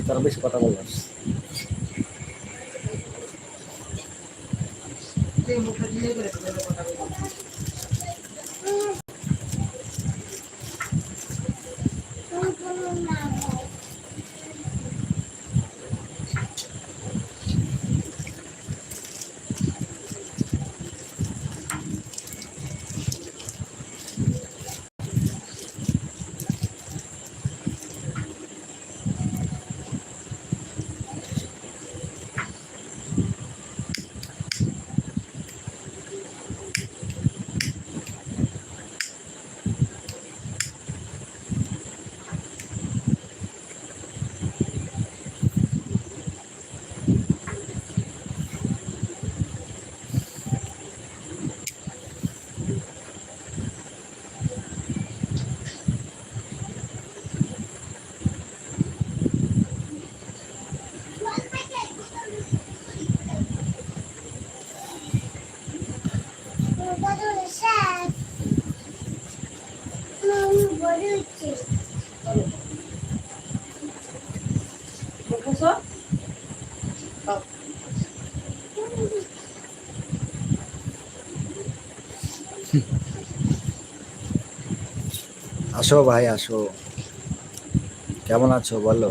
তার বেশি কথা আসো ভাই আসো। কেমন আছো? বলো।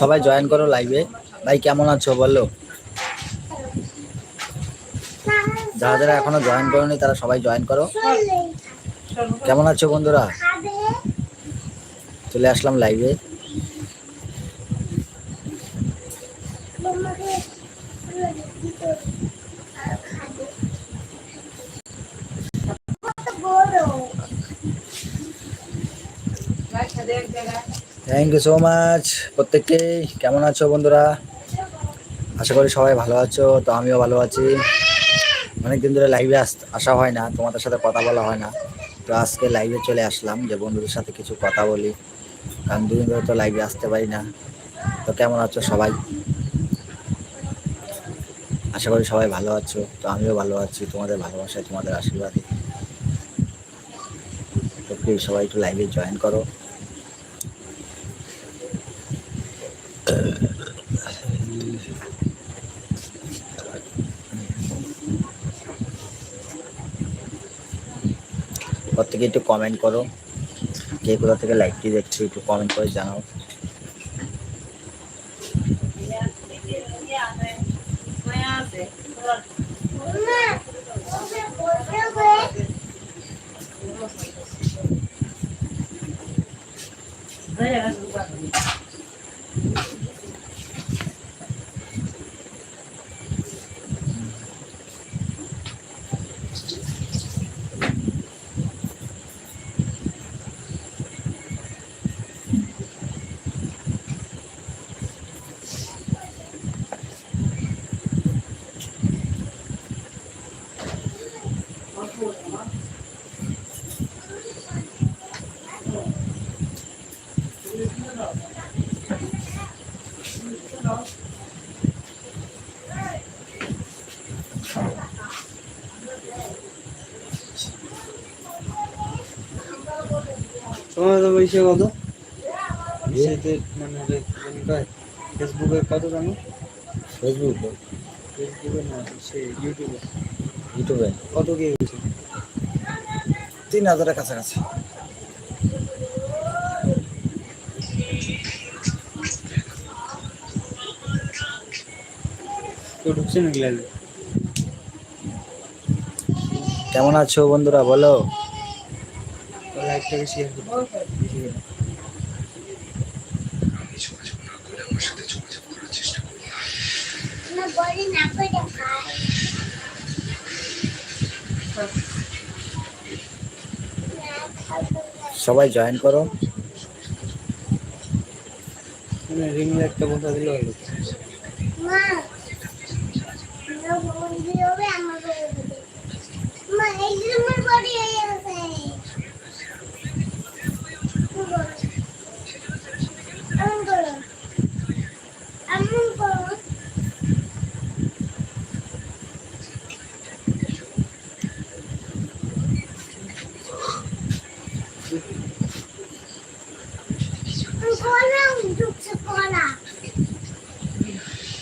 সবাই জয়েন করো লাইভে ভাই, কেমন আছো বলো? যারা যারা এখনও জয়েন করোনি, তারা সবাই জয়েন করো। কেমন আছো বন্ধুরা? চলে আসলাম লাইভে থ্যাংক ইউ সো মাচ প্রত্যেককেই কেমন আছো বন্ধুরা? আশা করি সবাই ভালো আছো, তো আমিও ভালো আছি। অনেকদিন ধরে লাইভে আসা হয় না, তোমাদের সাথে কথা বলা হয় না। তো আজকে লাইভে চলে আসলাম যে বন্ধুদের সাথে কিছু কথা বলি। কারণ দুদিন ধরে তো লাইভে আসতে পারি না। তো কেমন আছো সবাই? আশা করি সবাই ভালো আছো, তো আমিও ভালো আছি, তোমাদের ভালোবাসায়, তোমাদের আশীর্বাদে। তো প্লিজ সবাই একটু লাইভে জয়েন করো। প্রত্যেকে একটু কমেন্ট করো। কে কোথা থেকে লাইভটি দেখছ একটু কমেন্ট করে জানাও। তোমার তো কত? সেতে মানে ফেসবুকে কত জানো? ফেসবুক ফেসবুকে না সে ইউটিউবে ইউটিউবে কত কে হয়েছে? তিন হাজারের কাছাকাছি। ঢুকছে নাকি কেমন আছো বন্ধুরা বলো? লাইভটাকে শেয়ার করো সবাই জয়েন করো। মানে রিং লাইটটা কোথা দিলে হলো মা না বলি হবে আমার মা এই যে আমার বডি হয়ে গেছে আমন করো আমন করো কলা ঢুকছে কলা যে ছাই পড়ে হুম বার করো ছাই পড়ে তুমি করে বার করো জল খান না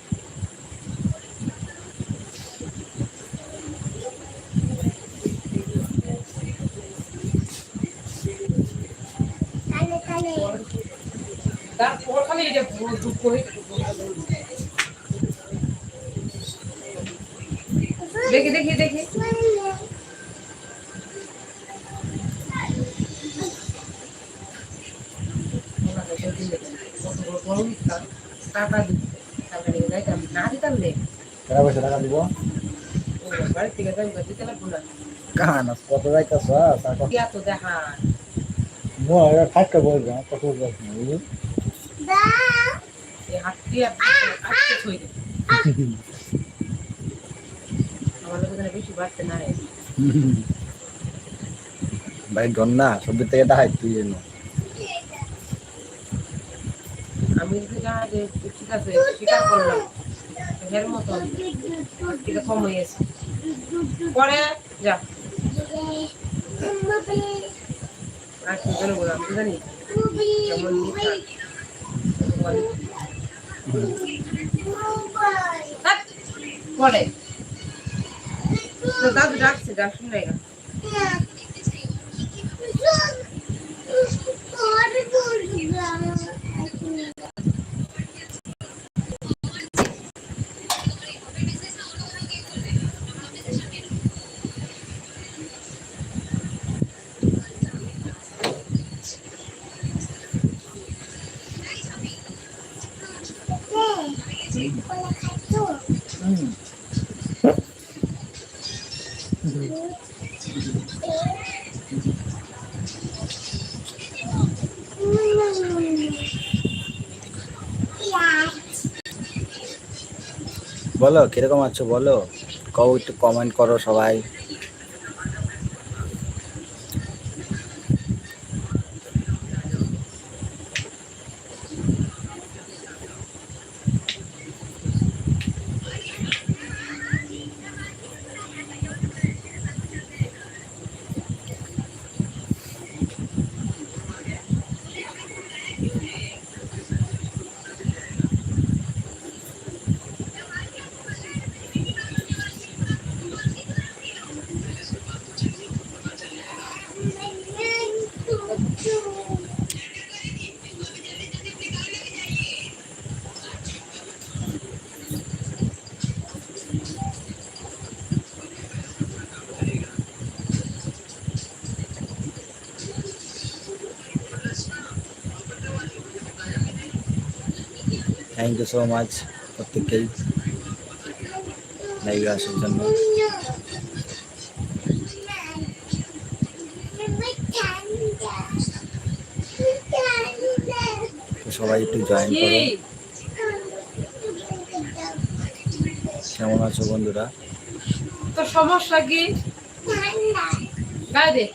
এটা দুঃখ হয়ে দেখি দেখি দেখি টাকা দিই টাকা নিয়ে যাইতাম না দিতাম রে টাকা পয়সা টাকা দিব ও বাড়ি থেকে যাই দিতে লাগবো না কান কত যাইতেছ তারপর দিয়া তো দেখা মই থাকতে বলবে কত বলবে বুঝলি দাও এই হাত দিয়ে আজকে থই দে আমার লোক বেশি বাড়তে নাই ভাই ডন না সবজি থেকে দেখাই তুই এলো আমি যে ঠিক আছে স্বীকার করলাম। এর মতন। ঠিক কম হয়ে গেছে। পরে যা। আর কি জানো বললাম জানি। কেমন পরে দাদু ডাকছে ডাক শুনে গা বলো কীরকম আছো? বলো। কও একটু কমেন্ট করো সবাই। থ্যাংক ইউ সো মাচ প্রত্যেককেই লাইভে আসার জন্য। সবাই একটু জয়েন করো। কেমন আছো বন্ধুরা? তো সমস্যা কি? গায়ে